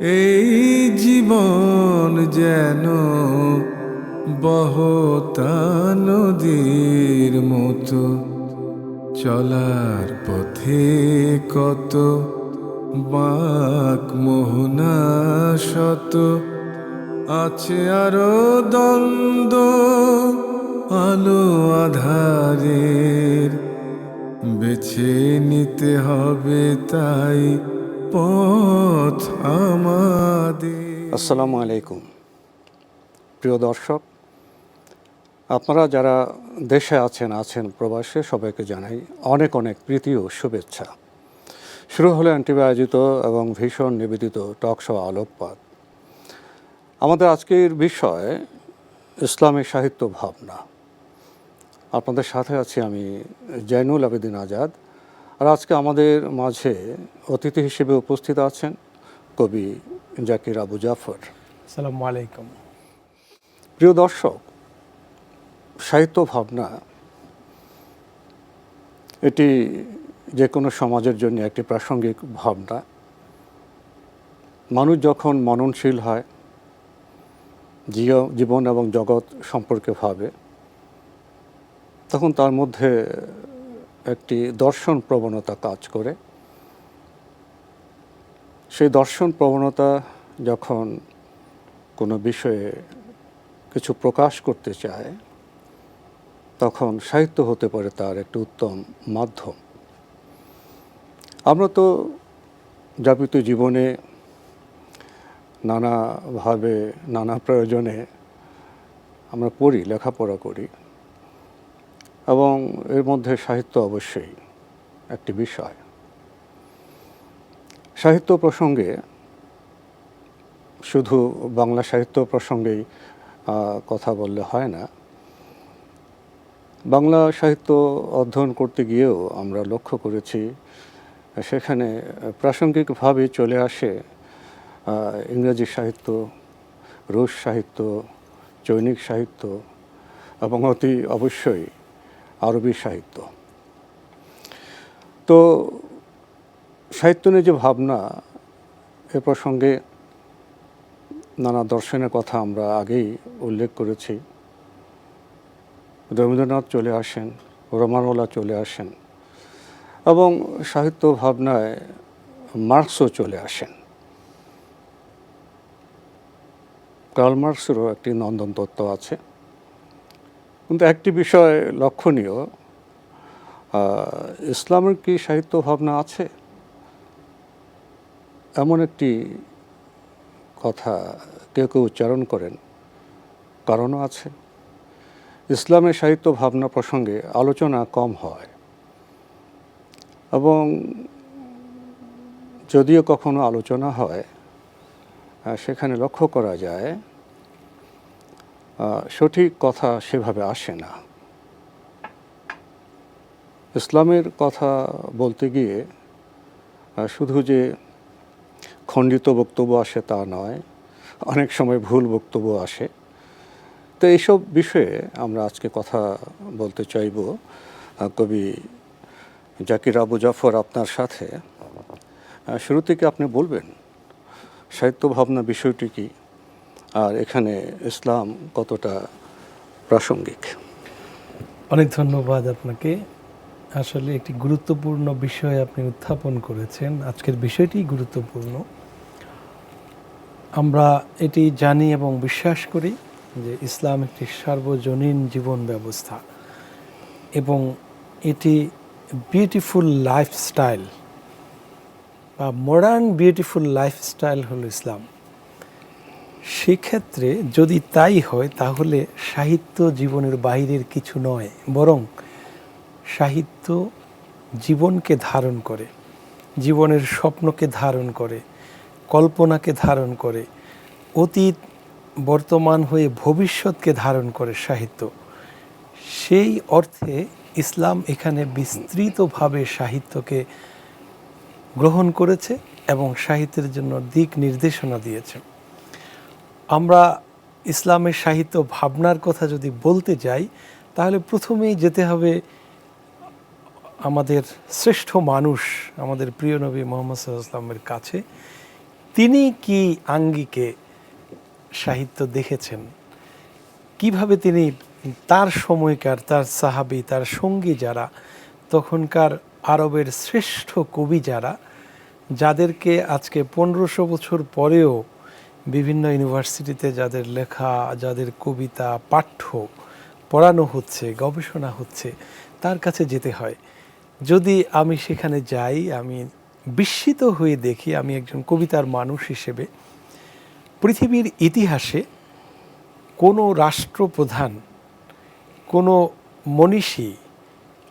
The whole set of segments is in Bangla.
এই জীবন যেন বহতা নদীর মতো, চলার পথে কত বাক মোহনা শত, আছে আরও দ্বন্দ্ব আলো আধারের, বেছে নিতে হবে তাই আসসালামু আলাইকুম। প্রিয় দর্শক, আপনারা যারা দেশে আছেন আছেন প্রবাসে, সবাইকে জানাই অনেক অনেক প্রীতি ও শুভেচ্ছা। শুরু হলো অ্যান্টিভি আয়োজিত এবং ভীষণ নিবেদিত টক শো আলোকপাত। আমাদের আজকের বিষয়, ইসলামী সাহিত্য ভাবনা। আপনাদের সাথে আছি আমি জৈনুল আবেদিন আজাদ আর আজকে আমাদের মাঝে অতিথি হিসেবে উপস্থিত আছেন কবি জাকির আবু জাফর। আসসালামু আলাইকুম। প্রিয় দর্শক সাহিত্য ভাবনা এটি যে কোনো সমাজের জন্য একটি প্রাসঙ্গিক ভাবনা। মানুষ যখন মননশীল হয় জীবন এবং জগৎ সম্পর্কে ভাবে তখন তার মধ্যে একটি দর্শন প্রবণতা কাজ করে। সেই দর্শন প্রবণতা যখন কোনো বিষয়ে কিছু প্রকাশ করতে চায়, তখন সাহিত্য হতে পারে তার একটি উত্তম মাধ্যম। আমরা তো যাপিত জীবনে নানাভাবে, নানা প্রয়োজনে আমরা পড়ি, লেখাপড়া করি। এবং এর মধ্যে সাহিত্য অবশ্যই একটি বিষয়। সাহিত্য প্রসঙ্গে শুধু বাংলা সাহিত্য প্রসঙ্গেই কথা বললে হয় না। বাংলা সাহিত্য অধ্যয়ন করতে গিয়েও আমরা লক্ষ্য করেছি, সেখানে প্রাসঙ্গিকভাবে চলে আসে ইংরেজি সাহিত্য, রুশ সাহিত্য, চৈনিক সাহিত্য এবং অতি অবশ্যই আরবি সাহিত্য। তো সাহিত্য নিয়ে যে ভাবনা, এ প্রসঙ্গে নানা দর্শনের কথা আমরা আগেই উল্লেখ করেছি। রবীন্দ্রনাথ চলে আসেন, রোমানোলা চলে আসেন এবং সাহিত্য ভাবনায় মার্কসও চলে আসেন। কার্ল মার্কসেরও একটি নন্দন তত্ত্ব আছে। কিন্তু একটি বিষয় লক্ষণীয় ইসলামের কি সাহিত্য ভাবনা আছে? এমন একটি কথা কেউ কেউ উচ্চারণ করেন, কারণও আছে। ইসলামের সাহিত্য ভাবনা প্রসঙ্গে আলোচনা কম হয় এবং যদিও কখনো আলোচনা হয় সেখানে লক্ষ্য করা যায় সঠিক কথা সেভাবে আসে না। ইসলামের কথা বলতে গিয়ে শুধু যে খণ্ডিত বক্তব্য আসে তা নয়, অনেক সময় ভুল বক্তব্য আসে। তো এইসব বিষয়ে আমরা আজকে কথা বলতে চাইব কবি জাকির আবু জাফর আপনার সাথে। শুরু থেকে আপনি বলবেন, সাহিত্য ভাবনা বিষয়টি কি? আর এখানে ইসলাম কতটা প্রাসঙ্গিক? অনেক ধন্যবাদ আপনাকে। আসলে একটি গুরুত্বপূর্ণ বিষয় আপনি উত্থাপন করেছেন। আজকের বিষয়টি গুরুত্বপূর্ণ। আমরা এটি জানি এবং বিশ্বাস করি যে ইসলাম একটি সার্বজনীন জীবন ব্যবস্থা এবং এটি বিউটিফুল লাইফস্টাইল বা মডার্ন বিউটিফুল লাইফস্টাইল হলো ইসলাম। সেক্ষেত্রে যদি তাই হয়, তাহলে সাহিত্য জীবনের বাইরের কিছু নয়, বরং সাহিত্য জীবনকে ধারণ করে, জীবনের স্বপ্নকে ধারণ করে, কল্পনাকে ধারণ করে, অতীত, বর্তমান হয়ে ভবিষ্যৎকে ধারণ করে সাহিত্য। সেই অর্থে ইসলাম এখানে বিস্তৃতভাবে সাহিত্যকে গ্রহণ করেছে এবং সাহিত্যের জন্য দিক নির্দেশনা দিয়েছে। আমরা ইসলামের সাহিত্য ভাবনার কথা যদি বলতে যাই, তাহলে প্রথমেই যেতে হবে আমাদের শ্রেষ্ঠ মানুষ, আমাদের প্রিয় নবী মোহাম্মদ সাল্লামের কাছে। তিনি কি আঙ্গিকে সাহিত্য দেখেছেন? কীভাবে তিনি তার সময়কার, তার সাহাবি, তার সঙ্গী যারা, তখনকার আরবের শ্রেষ্ঠ কবি যারা, যাদেরকে আজকে পনেরোশো বছর পরেও বিভিন্ন ইউনিভার্সিটিতে যাদের লেখা, যাদের কবিতা, পাঠ্য পড়ানো হচ্ছে, গবেষণা হচ্ছে, তার কাছে যেতে হয়। যদি আমি সেখানে যাই, আমি বিস্মিত হয়ে দেখি আমি একজন কবিতার মানুষ হিসেবে, পৃথিবীর ইতিহাসে কোনো রাষ্ট্রপ্রধান, কোনো মনীষী,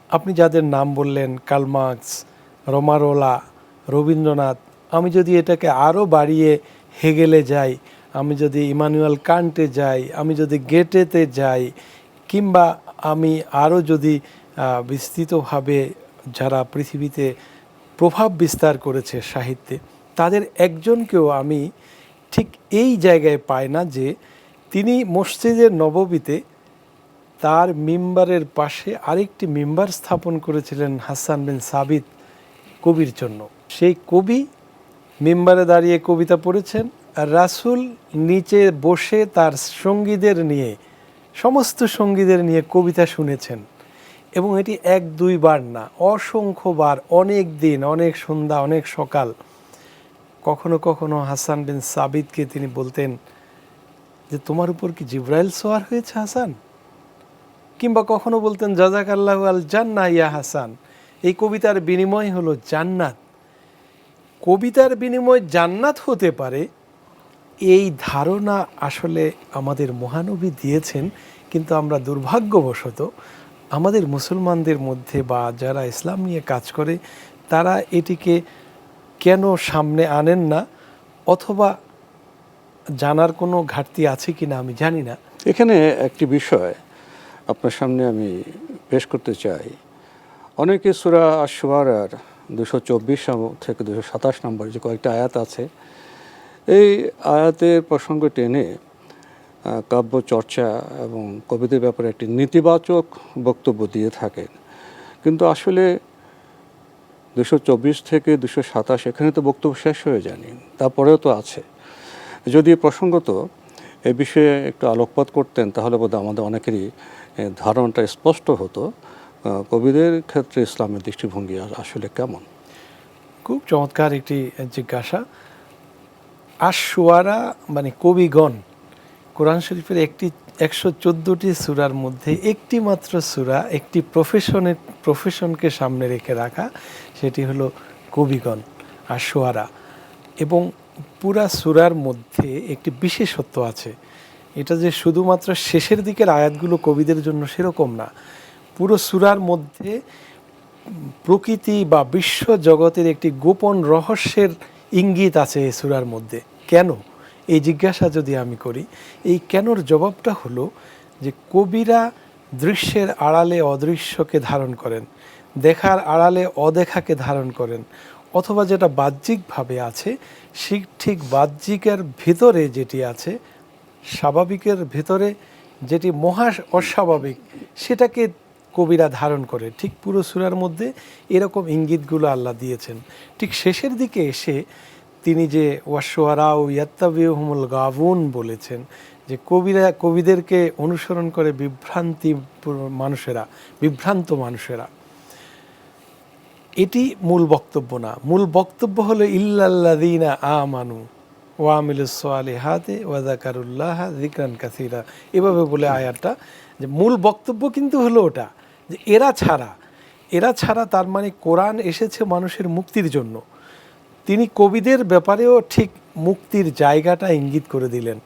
আপনি যাদের নাম বললেন কালমার্কস রোমারোলা, রবীন্দ্রনাথ, আমি যদি এটাকে আরও বাড়িয়ে হেগেলে যাই, আমি যদি ইমানুয়েল কান্টে যাই, আমি যদি গেটেতে যাই, কিংবা আমি আরও যদি বিস্তৃতভাবে যারা পৃথিবীতে প্রভাব বিস্তার করেছে সাহিত্যে, তাদের একজনকেও আমি ঠিক এই জায়গায় পাই না যে তিনি মসজিদের নববীতে তার মিম্বারের পাশে আরেকটি মিম্বার স্থাপন করেছিলেন হাসান বিন সাবিত কবির জন্য। সেই কবি মিম্বারে দাঁড়িয়ে কবিতা পড়েছেন আর রাসূল নিচে বসে তার সঙ্গীদের নিয়ে, সমস্ত সঙ্গীদের নিয়ে কবিতা শুনেছেন। এবং এটি এক দুইবার না, অসংখ্যবার, অনেক দিন, অনেক সন্ধ্যা, অনেক সকাল। কখনো কখনো হাসান বিন সাবিতকে তিনি বলতেন যে, তোমার উপর কি জিব্রাইল সোয়ার হয়েছে, হাসান? কিংবা কখনো বলতেন জাজাক আল্লাহ আল জান্না ইয়া হাসান। এই কবিতার বিনিময় হলো জান্নাত। কবিতার বিনিময় জান্নাত হতে পারে, এই ধারণা আসলে আমাদের মহানবী দিয়েছেন, কিন্তু আমরা দুর্ভাগ্যবশত আমাদের মুসলমানদের মধ্যে বা যারা ইসলাম নিয়ে কাজ করে, তারা এটিকে কেন সামনে আনেন না অথবা জানার কোনো ঘাটতি আছে কি না আমি জানি না। এখানে একটি বিষয় আপনার সামনে আমি পেশ করতে চাই। অনেকে সুরা আশওয়ারার দুশো চব্বিশ থেকে দুশো সাতাশ নম্বর যে কয়েকটা আয়াত আছে, এই আয়াতের প্রসঙ্গ টেনে কাব্য চর্চা এবং কবিদের ব্যাপারে একটি নেতিবাচক বক্তব্য দিয়ে থাকেন। কিন্তু আসলে দুশো চব্বিশ থেকে দুশো সাতাশ এখানে তো বক্তব্য শেষ হয়ে যায়নি, তারপরেও তো আছে। যদি প্রসঙ্গত এ বিষয়ে একটু আলোকপাত করতেন, তাহলে বোধহয় আমাদের অনেকেরই ধারণাটা স্পষ্ট হতো। কবিদের ক্ষেত্রে ইসলামের দৃষ্টিভঙ্গি আসলে কেমন? খুব চমৎকার একটি জিজ্ঞাসা। আশুয়ারা মানে কবিগণ, কোরআন শরীফের একটি, একশো চোদ্দোটি সুরার মধ্যে একটি মাত্র সুরা, একটি প্রফেশনের প্রফেশনকে সামনে রেখে রাখা, সেটি হলো কবিগণ আশুয়ারা এবং পুরা সুরার মধ্যে একটি বিশেষত্ব আছে। এটা যে শুধুমাত্র শেষের দিকের আয়াতগুলো কবিদের জন্য সেরকম না। পুরো সুরার মধ্যে প্রকৃতি বা বিশ্ব জগতের একটি গোপন রহস্যের ইঙ্গিত আছে এই সুরার মধ্যে। কেন? এই জিজ্ঞাসা যদি আমি করি, এই কেনর জবাবটা হলো যে কবিরা দৃশ্যের আড়ালে অদৃশ্যকে ধারণ করেন, দেখার আড়ালে অদেখাকে ধারণ করেন, অথবা যেটা বাহ্যিকভাবে আছে সে ঠিক বাহ্যিকের ভিতরে যেটি আছে, স্বাভাবিকের ভেতরে যেটি মহা অস্বাভাবিক, সেটাকে কবিরা ধারণ করে। ঠিক পুরো সুরার মধ্যে এরকম ইঙ্গিতগুলো আল্লাহ দিয়েছেন। ঠিক শেষের দিকে এসে তিনি যে ওয়াশোয়ারা ও ইয়াত্তাবিহুমুল গাবুন বলেছেন যে কবিরা, কবিদেরকে অনুসরণ করে বিভ্রান্তি মানুষেরা, বিভ্রান্ত মানুষেরা। এটি মূল বক্তব্য না। মূল বক্তব্য হলো ইল্লাল্লাদিনা আমানু ওয়ামিলুসোয়ালিহাতে ওয়াজাকারুল্লাহ জিকরান কাসিরা। এভাবে বলে আয়াতটা। যে মূল বক্তব্য কিন্তু হলো ওটা। এরা ছাড়া এরা ছাড়া তার মানে কোরআন এসেছে মানুষের মুক্তির জন্য। তিনি কবিদের ব্যাপারেও ঠিক মুক্তির জায়গাটা ইঙ্গিত করে দিলেন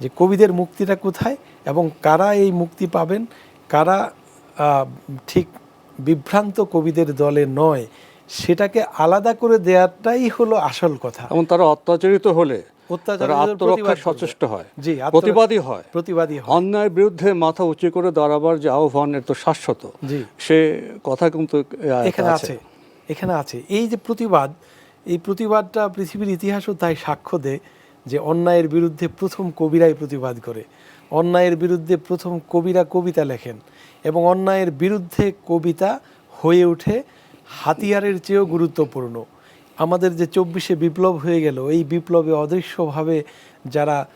যে কবিদের মুক্তিটা কোথায় এবং কারা এই মুক্তি পাবেন, কারা ঠিক বিভ্রান্ত কবিদের দলে নয়, সেটাকে আলাদা করে দেওয়াটাই হলো আসল কথা। এবং তারা অত্যাচারিত হলে আত্মরক্ষায় সচেষ্ট হয়। জি, প্রতিবাদী হয়। প্রতিবাদী হয়। অন্যায়ের বিরুদ্ধে মাথা উঁচু করে দাঁড়াবার যে আহ্বান এর তো শাশ্বত জি। সে কথা কিন্তু এখানে আছে এখানে আছে। এই যে প্রতিবাদ এই প্রতিবাদটা পৃথিবীর ইতিহাসও তাই সাক্ষ্য দেয় যে অন্যায়ের বিরুদ্ধে প্রথম কবিরাই প্রতিবাদ করে। অন্যায়ের বিরুদ্ধে প্রথম কবিরা কবিতা লেখেন এবং অন্যায়ের বিরুদ্ধে কবিতা হয়ে ওঠে হাতিয়ারের চেয়েও গুরুত্বপূর্ণ। আমাদের যে চব্বিশে বিপ্লব হয়ে গেল, এই বিপ্লবে অদৃশ্যভাবে যারা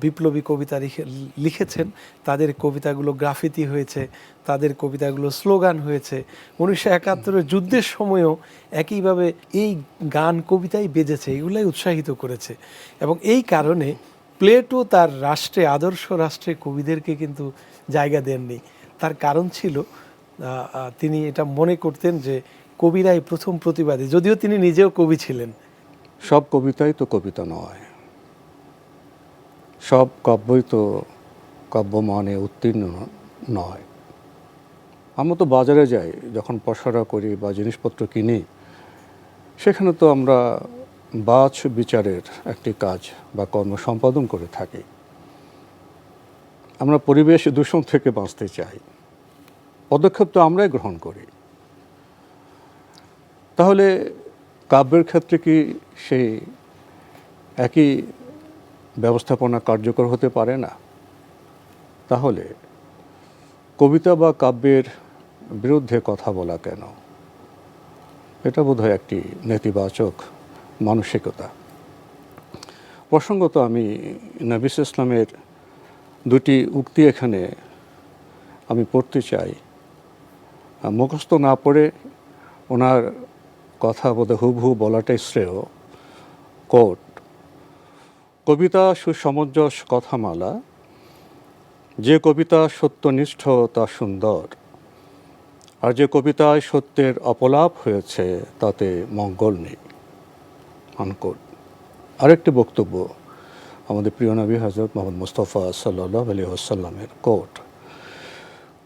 বিপ্লবী কবিতা লিখে- লিখেছেন, তাদের কবিতাগুলো গ্রাফিতি হয়েছে, তাদের কবিতাগুলো স্লোগান হয়েছে। উনিশশো একাত্তরের যুদ্ধের সময়ও একইভাবে এই গান কবিতাই বেজেছে, এগুলাই উৎসাহিত করেছে। এবং এই কারণে প্লেটো তার রাষ্ট্রে, আদর্শ রাষ্ট্রে কবিদেরকে কিন্তু জায়গা দেননি। তার কারণ ছিল তিনি এটা মনে করতেন যে কবিরাই প্রথম প্রতিবাদী, যদিও তিনি নিজেও কবি ছিলেন। সব কবিতাই তো কবিতা নয়। সব কাব্যই তো কাব্য মানে উত্তীর্ণ নয়। আমরা তো বাজারে যাই, যখন পশরা করি বা জিনিসপত্র কিনি, সেখানে তো আমরা বাছ বিচারের একটি কাজ বা কর্ম সম্পাদন করে থাকি। আমরা পরিবেশ দূষণ থেকে বাঁচতে চাই। পদক্ষেপ তো আমরাই গ্রহণ করি। তাহলে কাব্যের ক্ষেত্রে কি সেই একই ব্যবস্থাপনা কার্যকর হতে পারে না? তাহলে কবিতা বা কাব্যের বিরুদ্ধে কথা বলা কেন? এটা বোধহয় একটি নেতিবাচক মানসিকতা। প্রসঙ্গত আমি নবিস ইসলামের দুটি উক্তি এখানে আমি পড়তে চাই। মুখস্থ না পড়ে ওনার কথা বোধহয় হুবহু বলাটাই শ্রেয়। কোট। কবিতা সুসমঞ্জস কথামালা। যে কবিতা সত্যনিষ্ঠ, তা সুন্দর। আর যে কবিতায় সত্যের অপলাপ হয়েছে, তাতে মঙ্গল নেই। আনকোট। আরেকটি বক্তব্য আমাদের প্রিয় নবী হজরত মোহাম্মদ মুস্তফা সাল্লাহ আলী আসাল্লামের কোট।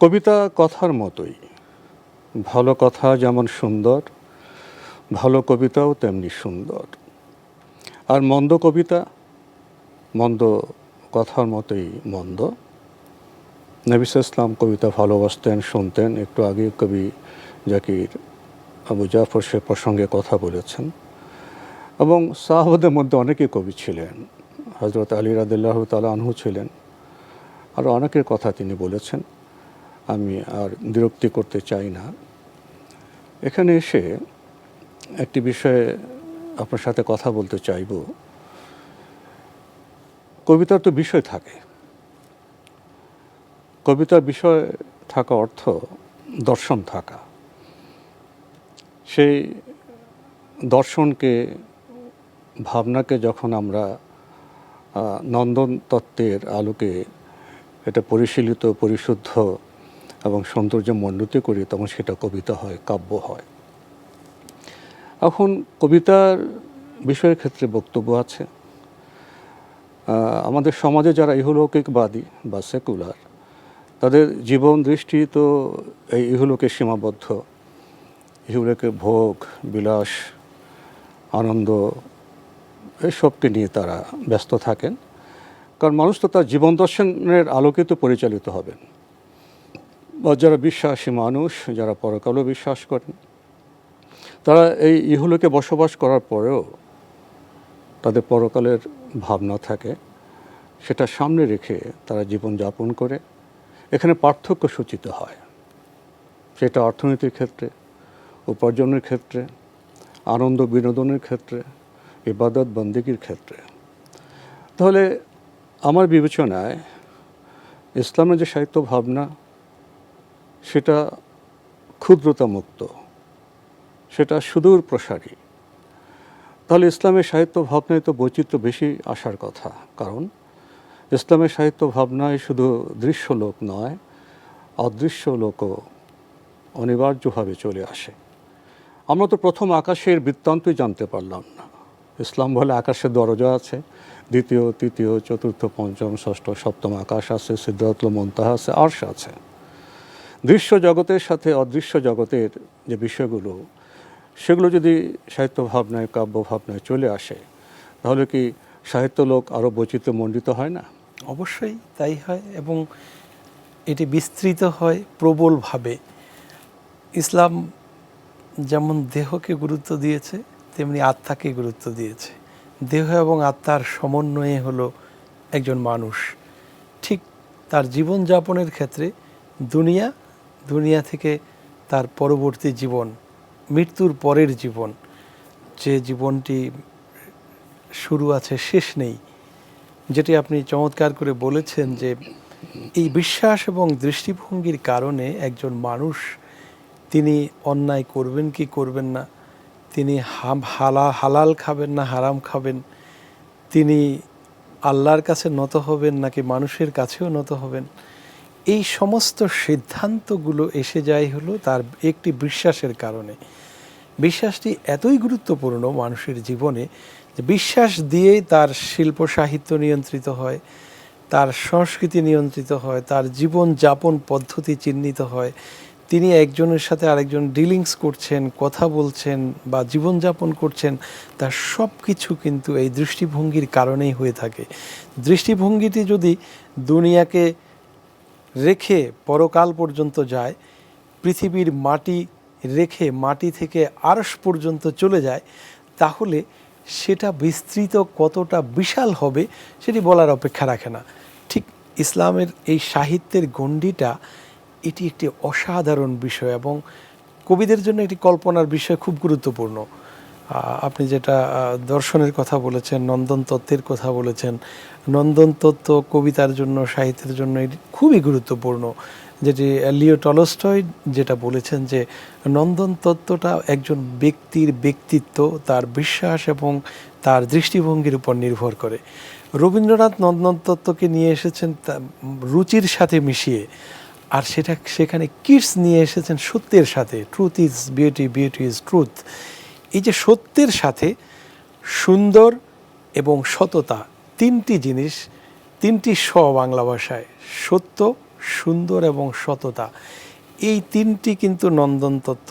কবিতা কথার মতোই। ভালো কথা যেমন সুন্দর ভালো কবিতাও তেমনি সুন্দর। আর মন্দ কবিতা, মন্দ কথার মতোই মন্দ। নবিস ইসলাম কবিতা ভালোবাসতেন, শুনতেন। একটু আগে কবি জাকির আবু জাফর সে প্রসঙ্গে কথা বলেছেন। এবং সাহাবাদের মধ্যে অনেকে কবি ছিলেন। হজরত আলী রাদিল্লাহ তালা আনহু ছিলেন। আর অনেকের কথা তিনি বলেছেন। আমি আর বিরক্তি করতে চাই না। এখানে এসে একটি বিষয়ে আপনার সাথে কথা বলতে চাইব। কবিতার তো বিষয় থাকে। কবিতার বিষয় থাকা অর্থ দর্শন থাকা। সেই দর্শনকে, ভাবনাকে যখন আমরা নন্দন তত্ত্বের আলোকে এটা পরিশীলিত, পরিশুদ্ধ এবং সৌন্দর্য মণ্ডিত করি, তখন সেটা কবিতা হয়, কাব্য হয়। এখন কবিতার বিষয়ের ক্ষেত্রে বক্তব্য আছে। আমাদের সমাজে যারা ইহলৌকিকবাদী বা সেকুলার, তাদের জীবন দৃষ্টি তো এই ইহলোকে সীমাবদ্ধ। ইহলোকে ভোগ, বিলাস, আনন্দ এসবকে নিয়ে তারা ব্যস্ত থাকেন। কারণ মানুষ তো তার জীবন দর্শনের আলোকে তো পরিচালিত হবেন। বা যারা বিশ্বাসী মানুষ, যারা পরকালও বিশ্বাস করেন তারা এই ইহলোকে বসবাস করার পরেও তাদের পরকালের ভাবনা থাকে, সেটা সামনে রেখে তারা জীবন যাপন করে। এখানে পার্থক্য সূচিত হয়। সেটা অর্থনীতির ক্ষেত্রে, উপার্জনের ক্ষেত্রে, আনন্দ বিনোদনের ক্ষেত্রে, ইবাদত বন্দিগির ক্ষেত্রে। তাহলে আমার বিবেচনায় ইসলামের যে সাহিত্য ভাবনা, সেটা ক্ষুদ্রতা মুক্ত সেটা সুদূর প্রসারী। তাহলে ইসলামের সাহিত্য ভাবনায় তো বৈচিত্র্য বেশি আসার কথা। কারণ ইসলামের সাহিত্য ভাবনায় শুধু দৃশ্য লোক নয় অদৃশ্য লোকও অনিবার্যভাবে চলে আসে। আমরা তো প্রথম আকাশের বৃত্তান্তই জানতে পারলাম না। ইসলাম বলে আকাশের দরজা আছে, দ্বিতীয়, তৃতীয়, চতুর্থ, পঞ্চম, ষষ্ঠ, সপ্তম আকাশ আছে, সিদ্ধার্থ, মন্তাহা আছে, আর্শ আছে। দৃশ্য জগতের সাথে অদৃশ্য জগতের যে বিষয়গুলো সেগুলো যদি সাহিত্য ভাবনায় কাব্য ভাবনায় চলে আসে, তাহলে কি সাহিত্য লোক আরও বৈচিত্র্যমণ্ডিত হয় না? অবশ্যই তাই হয় এবং এটি বিস্তৃত হয় প্রবলভাবে। ইসলাম যেমন দেহকে গুরুত্ব দিয়েছে, তেমনি আত্মাকে গুরুত্ব দিয়েছে। দেহ এবং আত্মার সমন্বয়ে হলো একজন মানুষ। ঠিক তার জীবনযাপনের ক্ষেত্রে দুনিয়া দুনিয়া থেকে তার পরবর্তী জীবন মৃত্যুর পরের জীবন, যে জীবনটি শুরু আছে, শেষ নেই, যেটি আপনি চমৎকার করে বলেছেন যে এই বিশ্বাস এবং দৃষ্টিভঙ্গির কারণে একজন মানুষ তিনি অন্যায় করবেন কি করবেন না, তিনি হাম- হালা, হালাল খাবেন না, হারাম খাবেন, তিনি আল্লাহর কাছে নত হবেন নাকি মানুষের কাছেও নত হবেন এই সমস্ত সিদ্ধান্তগুলো এসে যায় হলো তার একটি বিশ্বাসের কারণে। বিশ্বাসটি এতই গুরুত্বপূর্ণ মানুষের জীবনে যে বিশ্বাস দিয়েই তার শিল্প সাহিত্য নিয়ন্ত্রিত হয়, তার সংস্কৃতি নিয়ন্ত্রিত হয়, তার জীবন যাপন পদ্ধতি চিহ্নিত হয়। তিনি একজনের সাথে আরেকজন ডিলিংস করছেন, কথা বলছেন বা জীবনযাপন করছেন, তার সব কিছু কিন্তু এই দৃষ্টিভঙ্গির কারণেই হয়ে থাকে। দৃষ্টিভঙ্গিটি যদি দুনিয়াকে রেখে পরকাল পর্যন্ত যায়, পৃথিবীর মাটি রেখে মাটি থেকে আরশ পর্যন্ত চলে যায়, তাহলে সেটা বিস্তৃত কতটা বিশাল হবে সেটি বলার অপেক্ষা রাখে না। ঠিক ইসলামের এই সাহিত্যের গণ্ডিটা এটি একটি অসাধারণ বিষয় এবং কবিদের জন্য এটি কল্পনার বিষয় খুব গুরুত্বপূর্ণ। আপনি যেটা দর্শনের কথা বলেছেন, নন্দন তত্ত্বের কথা বলেছেন, নন্দন তত্ত্ব কবিতার জন্য, সাহিত্যের জন্য এটি খুবই গুরুত্বপূর্ণ। যেটি লিও টলস্টয় যেটা বলেছেন যে, নন্দন তত্ত্বটা একজন ব্যক্তির ব্যক্তিত্ব, তার বিশ্বাস এবং তার দৃষ্টিভঙ্গির উপর নির্ভর করে। রবীন্দ্রনাথ নন্দন তত্ত্বকে নিয়ে এসেছেন রুচির সাথে মিশিয়ে, আর সেটা, সেখানে কিডস নিয়ে এসেছেন সত্যের সাথে। Truth is beauty beauty is truth এই যে সত্যের সাথে সুন্দর এবং সততা তিনটি জিনিস, তিনটি স বাংলা ভাষায়, সত্য, সুন্দর এবং সততা। এই তিনটি কিন্তু নন্দন তত্ত্ব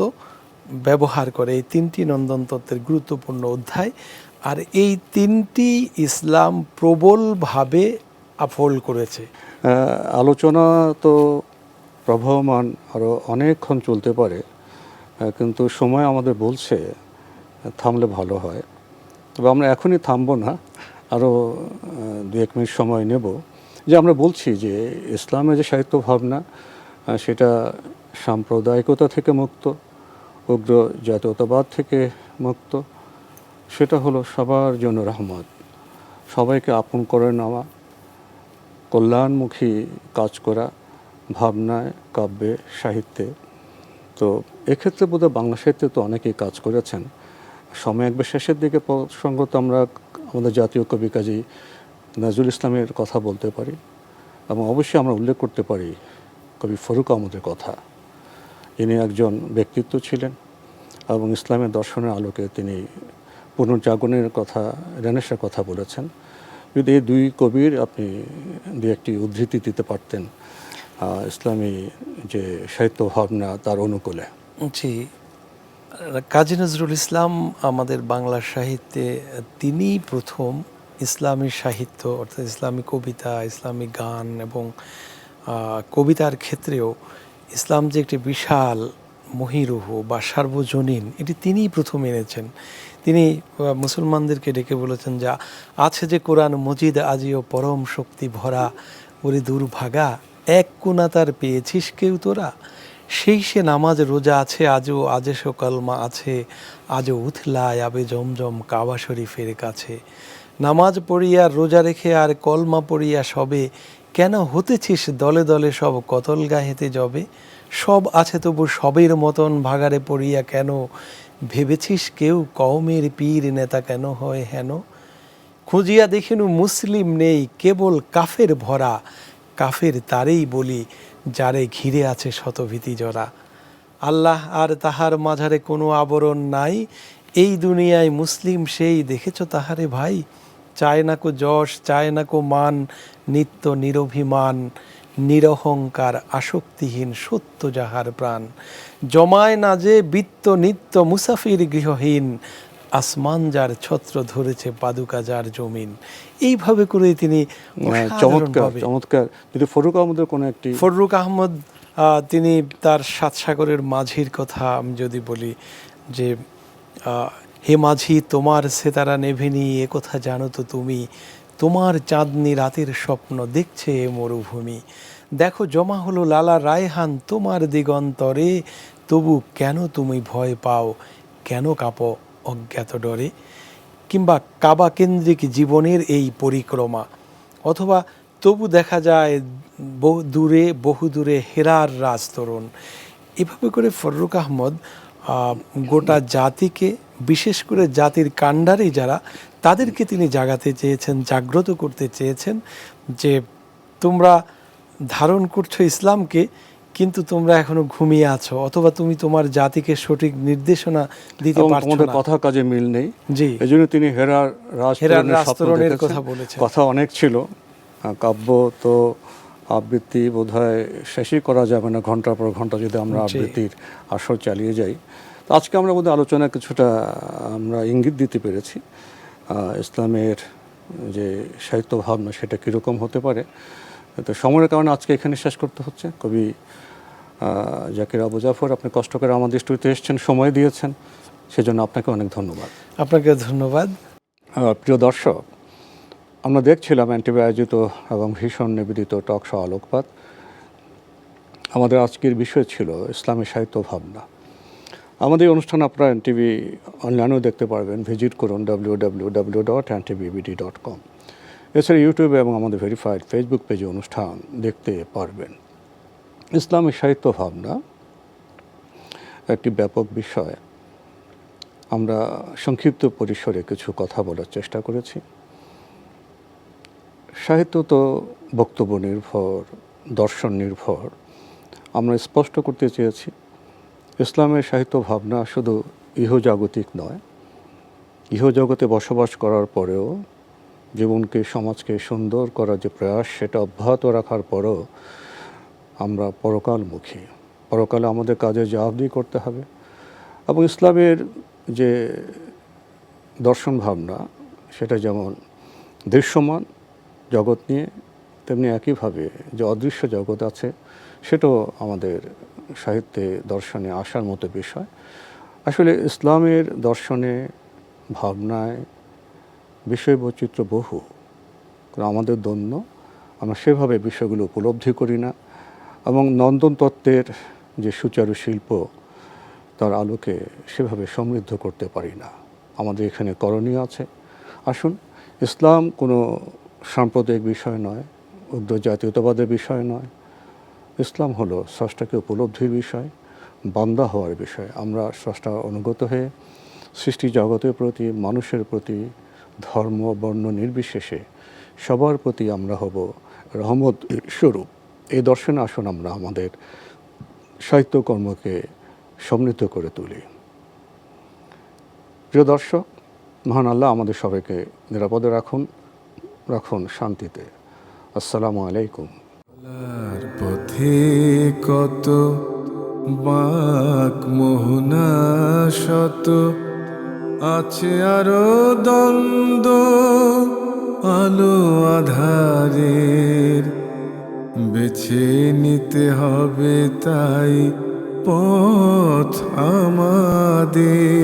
ব্যবহার করে, এই তিনটি নন্দন তত্ত্বের গুরুত্বপূর্ণ অধ্যায়। আর এই তিনটি ইসলাম প্রবলভাবে আফোল্ড করেছে। আলোচনা তো প্রবাহমান আরও অনেকক্ষণ চলতে পারে কিন্তু সময় আমাদের বলছে থামলে ভালো হয়। তবে আমরা এখনই থামবো না। আরও দু এক মিনিট সময় নেব। যে আমরা বলছি যে ইসলামের যে সাহিত্য ভাবনা সেটা সাম্প্রদায়িকতা থেকে মুক্ত, উগ্র জাতীয়তাবাদ থেকে মুক্ত, সেটা হলো সবার জন্য রহমত। সবাইকে আপন করে নেওয়া, কল্যাণমুখী কাজ করা, ভাবনায়, কাব্যে, সাহিত্যে। তো এক্ষেত্রে বোধহয় বাংলা সাহিত্যে তো অনেকেই কাজ করেছেন। সময় একবার শেষের দিকে প্রসঙ্গত আমরা আমাদের জাতীয় কবি কাজী নজরুল ইসলামের কথা বলতে পারি এবং অবশ্যই আমরা উল্লেখ করতে পারি কবি ফরুক আহমদের কথা। ইনি একজন ব্যক্তিত্ব ছিলেন এবং ইসলামের দর্শনের আলোকে তিনি পুনর্জাগরণের কথা, রেনেসার কথা বলেছেন। যদি এই দুই কবির আপনি দু একটি উদ্ধৃতি দিতে পারতেন ইসলামী যে সাহিত্য ভাবনা তার অনুকূলে। জি। কাজী নজরুল ইসলাম আমাদের বাংলা সাহিত্যে তিনি প্রথম ইসলামী সাহিত্য, অর্থাৎ ইসলামী কবিতা, ইসলামী গান এবং কবিতার ক্ষেত্রেও ইসলাম যে একটি বিশাল মহিরুহ বা সার্বজনীন, এটি তিনিই প্রথম এনেছেন। তিনি মুসলমানদেরকে ডেকে বলেছেন যা, আছে যে কোরআন মজিদ আজিও পরম শক্তি ভরা, ওরে দুর্ভাগা, এক কোনা তার পেয়েছিস কেউ তোরা? সেই সে নামাজ রোজা আছে, আজও আজে সকালমা আছে, আজও উথলায় আবে জমজম কাবা শরীফের কাছে। নামাজ পড়িয়া রোজা রেখে আর কলমা পড়িয়া সবে, কেন হতেছিস দলে দলে সব কতল গাহেতে যাবে সব আছে তবু সবের মতন ভাগারে পড়িয়া কেন? ভেবেছিস কেউ কওমের পীর নেতা কেন হয় হেন? খুঁজিয়া দেখিনু মুসলিম নেই, কেবল কাফের ভরা। কাফের তারেই বলি যারে ঘিরে আছে শতভীতি জরা। আল্লাহ আর তাহার মাঝারে কোনো আবরণ নাই। এই দুনিয়ায় মুসলিম সেই, দেখেছ তাহারে ভাই? চায় না কো যশ, চায় না কো মান, নিত্য নিরভিমান, নিরহংকার, আসক্তিহীন, সত্য যাহার প্রাণ। জমায় না যে বৃত্ত নিত্য মুসাফির গৃহহীন আসমান যার ছত্র ধরেছে পাদুকা যার জমিন। এইভাবে করে তিনি চমৎকার চমৎকার। ফরুক আহমদের কোনো একটি ফরুক আহমদ তিনি তার সাত সাগরের মাঝির কথা আমি যদি বলি যে হে মাঝি তোমার সেতারা নেভেনি এ কথা জানো তো তুমি। তোমার চাঁদনি রাতের স্বপ্ন দেখছে এ মরুভূমি। দেখো জমা হলো লালা রায়হান তোমার দিগন্তরে। তবু কেন তুমি ভয় পাও? কেন কাঁপো? অজ্ঞাত ডরে কিংবা কাবা কেন্দ্রিক জীবনের এই পরিক্রমা। অথবা তবু দেখা যায় বহু দূরে বহু দূরে হেরার রাজতরণ। এভাবে করে ফররুক আহমদ গোটা জাতিকে, বিশেষ করে জাতির কাণ্ডারি যারা, তাদেরকে তিনি জাগাতে চেয়েছেন, জাগ্রত করতে চেয়েছেন যে তোমরা ধারণ করছ ইসলামকে কিন্তু তোমরা এখনও ঘুমিয়ে আছো অথবা তুমি তোমার জাতিকে সঠিক নির্দেশনা দিতে পারছ তোমাদের না। কথা কাজে মিল নেই। জি। এই জন্য তিনি হেরার দেখেছেন। কথা বলেছেন। কথা অনেক ছিল। কাব্য তো আবৃত্তি বোধহয় শেষই করা যাবে না ঘণ্টার পর ঘণ্টা যদি আমরা আবৃত্তির আসর চালিয়ে যাই। তো আজকে আমরা বোধহয় আলোচনা কিছুটা আমরা ইঙ্গিত দিতে পেরেছি। ইসলামের যে সাহিত্য ভাবনা সেটা কীরকম হতে পারে? তো সময়ের কারণে আজকে এখানে শেষ করতে হচ্ছে। কবি জাকির আবু জাফর আপনি কষ্ট করে আমাদের স্টুডিওতে এসেছেন সময় দিয়েছেন। সেজন্য আপনাকে অনেক ধন্যবাদ। আপনাকে ধন্যবাদ। প্রিয় দর্শক আমরা দেখছিলাম এনটিভি আয়োজিত এবং ভীষণ নিবেদিত টক শো আলোকপাত। আমাদের আজকের বিষয় ছিল ইসলামী সাহিত্য ভাবনা। আমাদের অনুষ্ঠান আপনারা এনটিভি অনলাইনেও দেখতে পারবেন। ভিজিট করুন W W W dot NTVBD dot com এছাড়া ইউটিউবে এবং আমাদের ভেরিফাইড ফেসবুক পেজে অনুষ্ঠান দেখতে পারবেন। ইসলামী সাহিত্য ভাবনা একটি ব্যাপক বিষয়। আমরা সংক্ষিপ্ত পরিসরে কিছু কথা বলার চেষ্টা করেছি। সাহিত্য তো বক্তব্য নির্ভর, দর্শন নির্ভর। আমরা স্পষ্ট করতে চেয়েছি, ইসলামের সাহিত্য ভাবনা শুধু ইহজাগতিক নয়, ইহজগতে বসবাস করার পরেও জীবনকে, সমাজকে সুন্দর করার যে প্রয়াস, সেটা অব্যাহত রাখার পরও আমরা পরকালমুখী। পরকালে আমাদের কাজে জবাবদিহি করতে হবে। এবং ইসলামের যে দর্শন ভাবনা, সেটা যেমন দৃশ্যমান জগৎ নিয়ে, তেমনি একইভাবে যে অদৃশ্য জগৎ আছে, সেটাও আমাদের সাহিত্যে দর্শনে আসার মতো বিষয়। আসলে ইসলামের দর্শনে, ভাবনায় বিষয় বৈচিত্র্য বহু আমাদের দন্য আমরা সেভাবে বিষয়গুলো উপলব্ধি করি না এবং নন্দন তত্ত্বের যে সুচারু শিল্প, তার আলোকে সেভাবে সমৃদ্ধ করতে পারি না। আমাদের এখানে করণীয় আছে। আসুন, ইসলাম কোনো সাম্প্রদায়িক বিষয় নয়, উগ্র জাতীয়তাবাদের বিষয় নয়। ইসলাম হলো স্রষ্টাকে উপলব্ধির বিষয়, বান্দা হওয়ার বিষয়। আমরা স্রষ্টা অনুগত হয়ে সৃষ্টি জগতের প্রতি, মানুষের প্রতি ধর্ম, বর্ণ নির্বিশেষে সবার প্রতি আমরা হব রহমত স্বরূপ। এই দর্শনে আসন আমরা আমাদের সাহিত্যকর্মকে সমৃদ্ধ করে তুলি। প্রিয় দর্শক, মহান আল্লাহ আমাদের সবাইকে নিরাপদে রাখুন রাখুন শান্তিতে। আসসালামু আলাইকুম। পথে কত বাক মোহনা শত আছে আরও দ্বন্দ্ব আলো আধারের। বেছে নিতে হবে তাই পথ আমাদের।